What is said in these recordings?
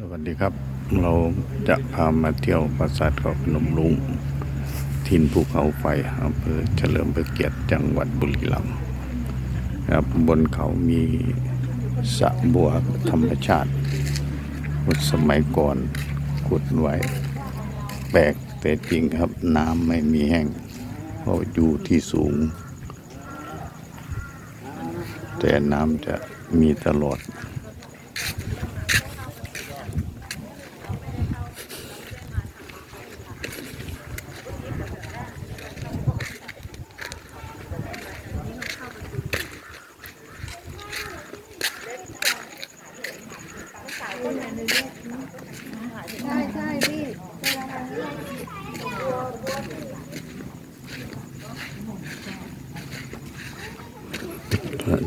สวัสดีครับ เราจะพามาเที่ยวปราสาทเขาพนมรุ้งทินภูเขาไฟอำเภอเฉลิมพระเกียรติจังหวัดบุรีรัมย์ครับบนเขามีสระบัวธรรมชาติสมัยก่อนขุดไว้ แปลกแต่จริงครับน้ำไม่มีแห้งเพราะอยู่ที่สูง แต่น้ำจะมีตลอด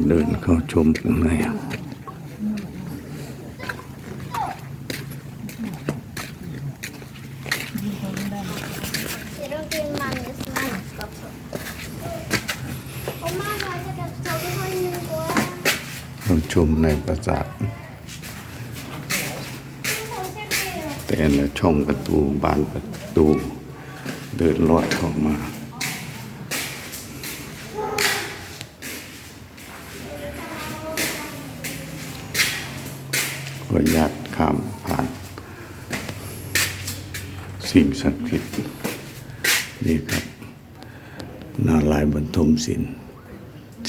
เดินเข้าชมข้างในชมในปราสาทแต่ละช่องประตูบานประตู เดินลอดเข้ามา ก็ญาติ ข้ามผ่าน สิ่งศักดิ์สิทธิ์นี่ครับ นาลายบรรทมศิลป์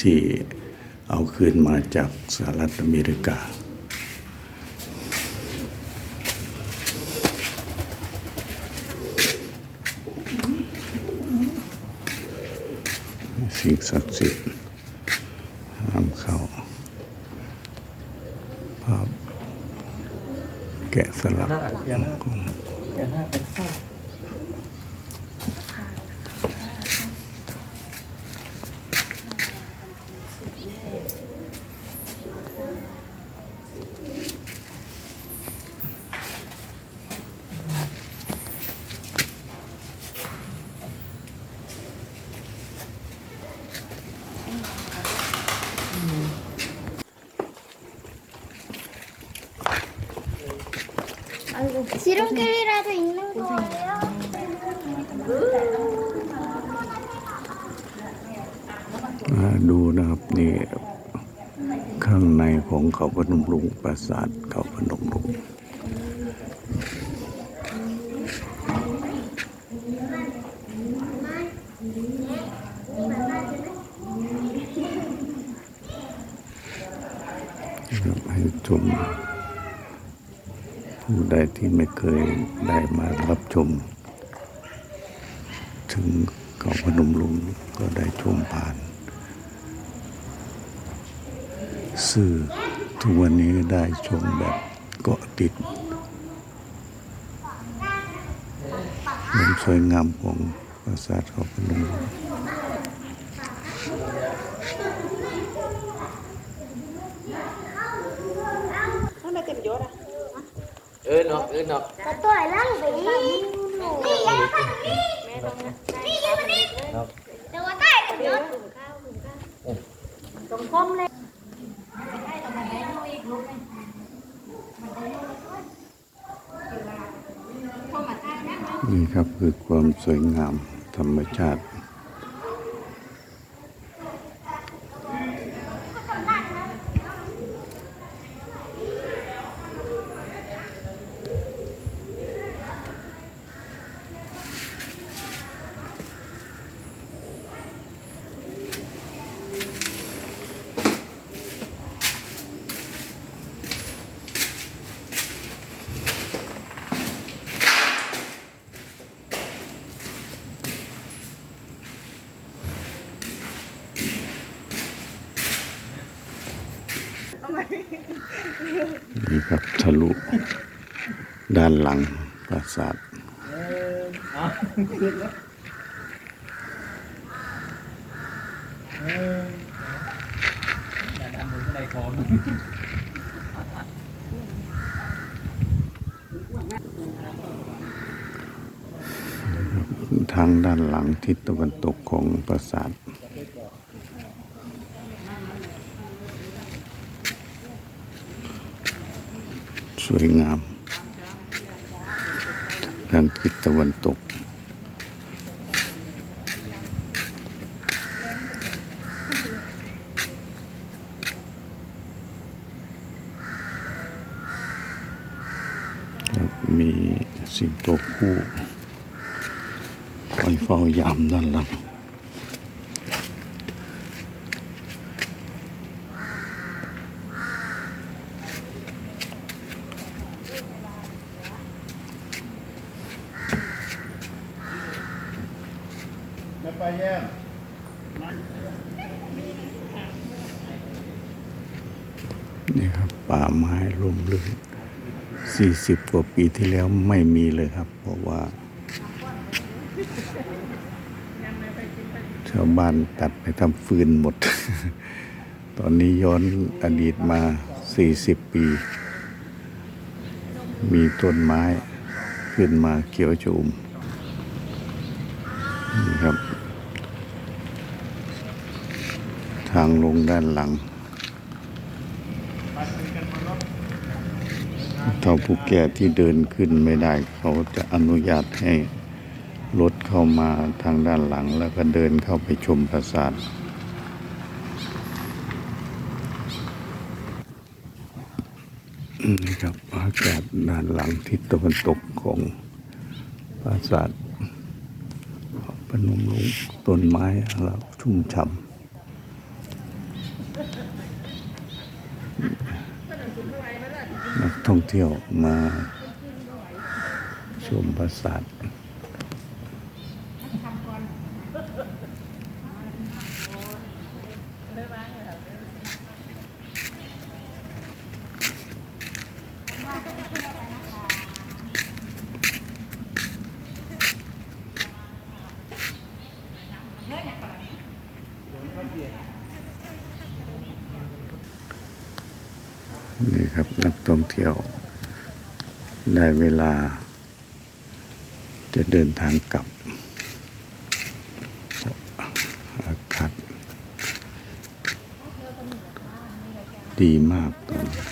ที่เอาคืนมาจากสหรัฐอเมริกาสิ่งศักดิ์สิทธิ์ห้ามเข้าภาพ แกะสลักของ 지름길이라도 있는 거예요? อ่าดูนะครับนี่ข้างในของเขาพนมรุ้งปราสาทเขาพนมรุ้งครับให้ชม ผู้ใดที่ไม่เคยได้มารับชม ถึงเขาพนมรุ้งก็ได้ชมผ่านสื่อทุกวันนี้ได้ชมแบบเกาะติดความสวยงามของปราสาทเขาพนมรุ้ง เออเนาะเออเนาะต่อล่างไปนี่นี่ยังพันนี่นี่ยังพันนี่เดี๋ยใต้กัเยอะตรงคมเลยนี่ครับคือความสวยงามธรรมชาติ นี่ครับทะลุด้านหลังปราสาททางด้านหลังทิศตะวันตกของปราสาท วยงาม ทางทิศตะวันตก มีสิงโตคู่คอยเฝ้ายามด้านหลัง ไปแย่นี่ครับป่าไม้ร่มรื่นสี่สิบกว่าปีที่แล้วไม่มีเลยครับ เพราะว่า ชาวบ้านตัดไปทำฟืนหมด ตอนนี้ย้อนอดีตมาสี่สิบปี มีต้นไม้ขึ้นมาเขียวชอุ่มนี่ครับ ทางลงด้านหลังเท่าผู้แก่ที่เดินขึ้นไม่ได้ เขาจะอนุญาตให้รถเข้ามาทางด้านหลังแล้วก็เดินเข้าไปชมปราสาทนี่ครับอากาศด้านหลังทิศตะวันตกของปราสาทพนมรุ้งต้นไม้แล้วชุ่มฉ่ำ นักท่องเที่ยวมาชมปราสาท นี่ครับนักท่องเที่ยว ได้เวลา จะเดินทางกลับ อากาศดีมากตอนนี้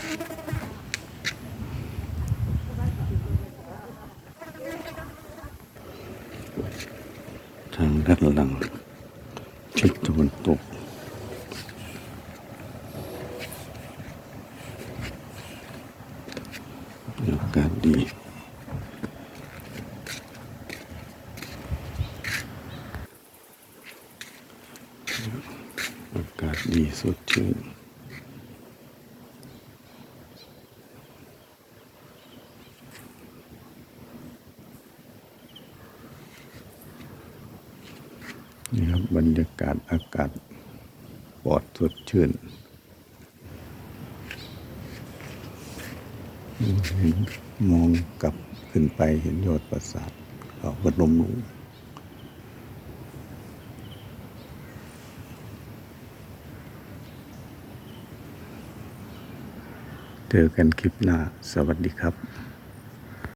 ทางด้านหลังทิศตะวันตก อากาศดีอากาศดีสดชื่นนี่ครับบรรยากาศอากาศปลอดสดชื่น เห็นมองกลับขึ้นไปเห็นยอดปราสาทเขาพนมรุ้งเจอกันคลิปหน้า สวัสดีครับ